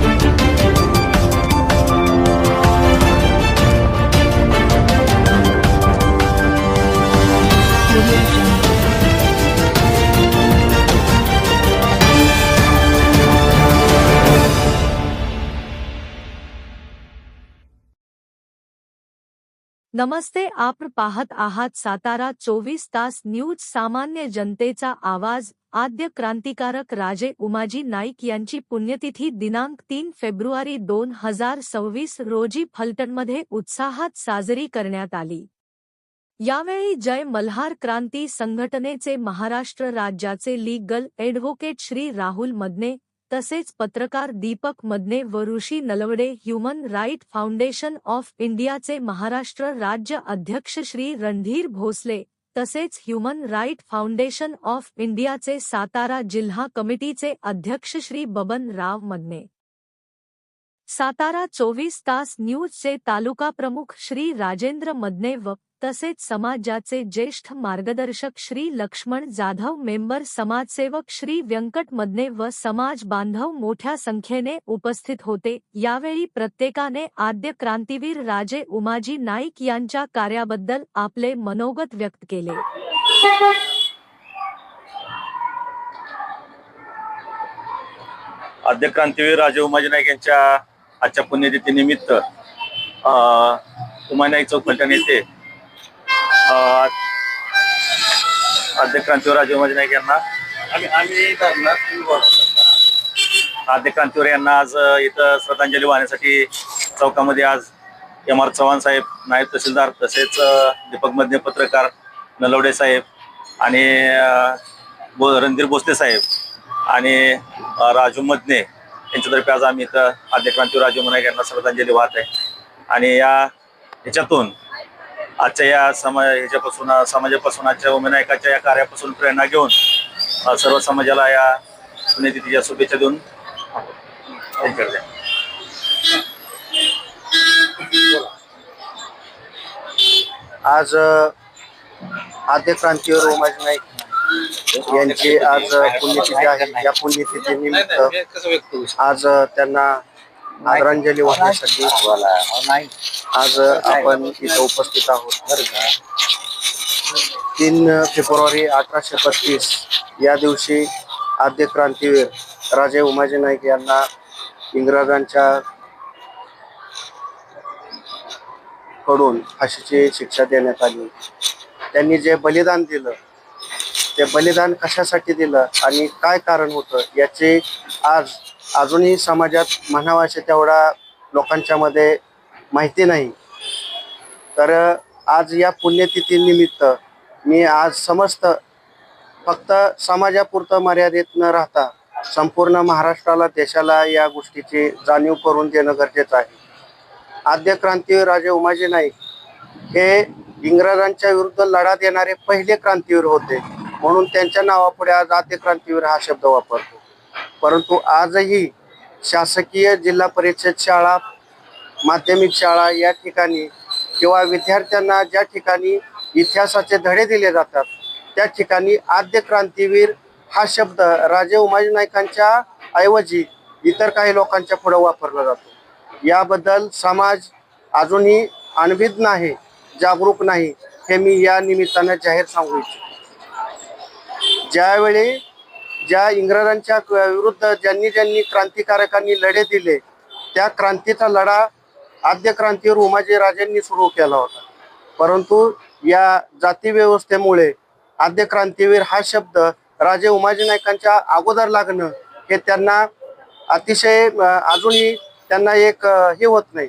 Thank you. नमस्ते आपण पाहत आहात सातारा चोवीस तास न्यूज सामान्य जनतेचा आवाज. आद्य क्रांतिकारक राजे उमाजी नाईक यांची पुण्यतिथी दिनांक तीन फेब्रुवारी दोन हजार सव्वीस रोजी फलटणमध्ये उत्साहात साजरी करण्यात आली. यावेळी जय मल्हार क्रांती संघटनेचे महाराष्ट्र राज्याचे लीगल ॲडव्होकेट श्री राहुल मदने तसेच पत्रकार दीपक मदने व Rishi Nalawade human right foundation of इंडियाचे महाराष्ट्र राज्य अध्यक्ष श्री रणधीर भोसले तसेच ह्युमन राईट फाउंडेशन ऑफ इंडियाचे सातारा जिल्हा कमिटीचे अध्यक्ष श्री बबन राव मदने. सातारा चोवीस तास न्यूजचे तालुका प्रमुख श्री राजेंद्र मदने व तसेच समाजाचे ज्येष्ठ मार्गदर्शक श्री लक्ष्मण जाधव मेंबर समाजसेवक श्री व्यंकट मदने व समाज बांधव मोठ्या संख्येने उपस्थित होते. यावेळी प्रत्येकाने आद्य क्रांतीवीर राजे उमाजी नाईक यांच्या कार्याबद्दल आपले मनोगत व्यक्त केले. आद्य क्रांतीवीर राजे उमाजी नाईक यांच्या आजच्या पुण्यतिथीनिमित्त नाईक चौक फलटण येथे आद्य क्रांतीवीर राजे उमाजी नाईक यांना आद्य क्रांतीवीर यांना आज इथं श्रद्धांजली वाहण्यासाठी चौकामध्ये आज एम आर चव्हाण साहेब नायब तहसीलदार तसेच दीपक मधने पत्रकार नलवडे साहेब आणि बो रणधीर भोसले साहेब आणि राजू मदने त्यांच्यातर्फे आज आम्ही इथं आद्य क्रांतीराजे नाईक यांना श्रद्धांजली वाहत आहे. आणि या ह्याच्यातून आजच्या या समा ह्याच्यापासून समाजापासून आजच्या उमेनायकाच्या या कार्यापासून प्रेरणा घेऊन सर्व समाजाला या पुण्यतिथीच्या शुभेच्छा देऊन त्यांच्याकडे आज आद्य क्रांतीवर उमाजी नाईक यांची आज पुण्यतिथी आहे. या पुण्यतिथी निमित्त आज त्यांना आदरांजली वाहण्यासाठी आज आपण इथं उपस्थित आहोत. तीन फेब्रुवारी अठराशे पस्तीस या दिवशी आद्य क्रांतीवीर राजे उमाजी नाईक यांना इंग्रजांच्या कडून फाशीची शिक्षा देण्यात आली. त्यांनी जे बलिदान दिलं ते बलिदान कशासाठी दिलं आणि काय कारण होतं याचे आज अजूनही समाजात म्हणावाचे तेवढा लोकांच्या मध्ये माहिती नाही. तर आज या पुण्यतिथीनिमित्त मी आज समस्त फक्त समाजापुरतं मर्यादित न राहता संपूर्ण महाराष्ट्राला देशाला या गोष्टीची जाणीव करून देणं गरजेचं आहे. आद्य क्रांतीवीर राजे उमाजी नाईक हे इंग्रजांच्या विरुद्ध लढा देणारे पहिले क्रांतीवीर होते. म्हणून त्यांच्या नावापुढे आज आद्य क्रांतीवीर हा शब्द वापरतो. परंतु आजही शासकीय जिल्हा परिषद शाळा माध्यमिक शाळा या ठिकाणी किंवा विद्यार्थ्यांना ज्या ठिकाणी इतिहासाचे धडे दिले जातात त्या ठिकाणी आद्य क्रांतीवीर हा शब्द राजे उमाजी नायकांच्या ऐवजी इतर काही लोकांच्या पुढे वापरला जातो. याबद्दल समाज अजूनही अनभिज्ञ नाही जागरूक नाही हे मी या निमित्तानं जाहीर सांगू इच्छितो. ज्यावेळी ज्या इंग्रजांच्या विरुद्ध ज्यांनी ज्यांनी क्रांतिकारकांनी लढे दिले त्या क्रांतीचा लढा आद्य क्रांतीवर उमाजी राजेंनी सुरू केला होता. परंतु या जाती व्यवस्थेमुळे आद्य क्रांतीवीर हा शब्द राजे उमाजी नाईकांच्या अगोदर लागणं हे त्यांना अतिशय अजूनही त्यांना एक हे होत नाही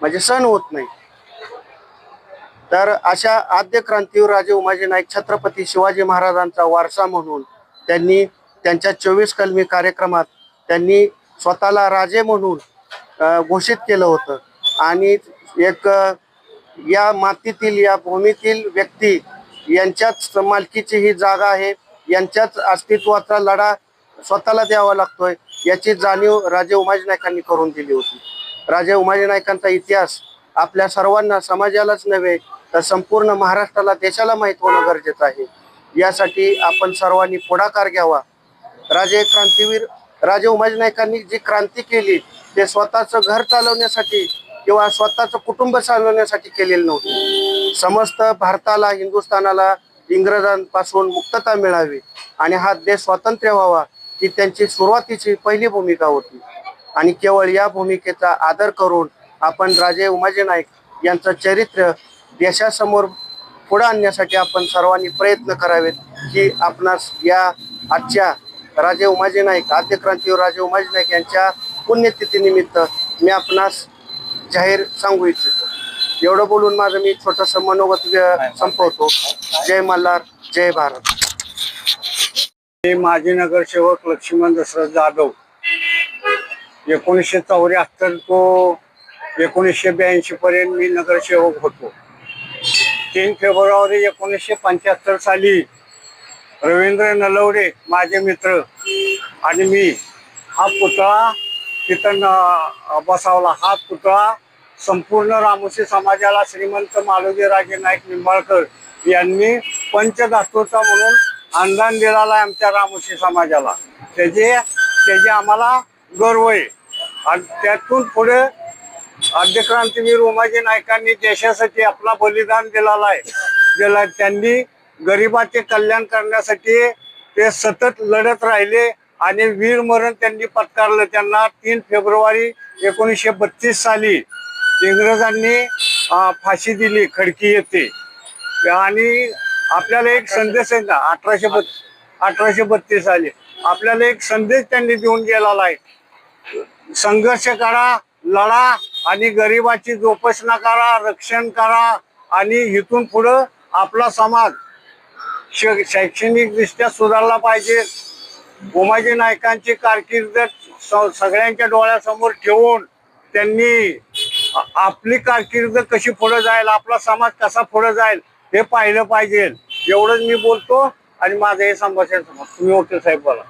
म्हणजे सण होत नाही. तर अशा आद्य क्रांतीवर राजे उमाजी नाईक छत्रपती शिवाजी महाराजांचा वारसा म्हणून त्यांनी त्यांच्या चोवीस कलमी कार्यक्रमात त्यांनी स्वतःला राजे म्हणून घोषित केलं होतं. आणि एक या मातीतील या भूमीतील व्यक्ती यांच्याच मालकीची ही जागा आहे. यांच्याच अस्तित्वाचा लढा स्वतःला द्यावा लागतोय. याची जाणीव राजे उमाजी नायकांनी करून दिली होती. राजे उमाजी नायकांचा इतिहास आपल्या सर्वांना समाजालाच नव्हे तर संपूर्ण महाराष्ट्राला देशाला माहीत होणं गरजेचं आहे. यासाठी आपण सर्वांनी पुढाकार घ्यावा. राजे क्रांतीवीर राजे उमाजी नाईकांनी जी क्रांती केली ते स्वतःचं घर चालवण्यासाठी किंवा स्वतःचं कुटुंब चालवण्यासाठी केलेली नव्हती. समस्त भारताला हिंदुस्थानाला इंग्रजांपासून मुक्तता मिळावी आणि हा देश स्वातंत्र्य व्हावा ही त्यांची सुरुवातीची पहिली भूमिका होती. आणि केवळ या भूमिकेचा आदर करून आपण राजे उमाजी नाईक यांचं चरित्र देशासमोर पुढं आणण्यासाठी आपण सर्वांनी प्रयत्न करावेत ही आपणास या आजच्या राजे उमाजी नाईक आद्य क्रांतीवर राजे उमाजी नाईक यांच्या पुण्यतिथीनिमित्त मी आपणास जाहीर सांगू इच्छितो. एवढं बोलून माझं मी छोटंसं मनोगत व्य- संपवतो. जय मल्हार जय भारत. मी माजी नगरसेवक लक्ष्मण दशरथ जाधव. एकोणीसशे चौऱ्याहत्तर तो एकोणीसशे ब्याऐंशी पर्यंत मी नगरसेवक होतो. तीन फेब्रुवारी एकोणीसशे पंच्याहत्तर साली रवींद्र नलवडे माझे मित्र आणि मी हा पुतळा तिथं न- हा पुतळा संपूर्ण रामोशी समाजाला श्रीमंत मालोजीराजे नाईक निंबाळकर यांनी पंचधातूचा म्हणून अनुदान दिलेला आहे आमच्या रामोशी समाजाला. त्याचे त्याचे आम्हाला गर्व आहे. आणि त्यातून पुढे आद्यक्रांतीवीर उमाजी नायकांनी देशासाठी आपला बलिदान दिलेला आहे. दिला त्यांनी गरिबाचे कल्याण करण्यासाठी ते सतत लढत राहिले आणि वीर मरण त्यांनी पत्कारलं. त्यांना तीन फेब्रुवारी एकोणीसशे बत्तीस साली इंग्रजांनी फाशी दिली खडकी येथे. आणि आपल्याला एक संदेश आहे ना अठराशे बत् अठराशे बत्तीस साली. आपल्याला एक संदेश त्यांनी देऊन गेलेला आहे. संघर्ष करा लढा आणि गरिबाची जोपासना करा रक्षण करा आणि इथून पुढं आपला समाज श- शैक्षणिक दृष्ट्या सुधारला पाहिजे उमाजी नायकांची कारकीर्द स- सगळ्यांच्या डोळ्यासमोर ठेवून त्यांनी आपली कारकीर्द कशी पुढे जाईल आपला समाज कसा पुढे जाईल हे पाहिलं पाहिजे एवढंच मी बोलतो आणि माझं हे संभाषण तुम्ही वकील साहेब बोला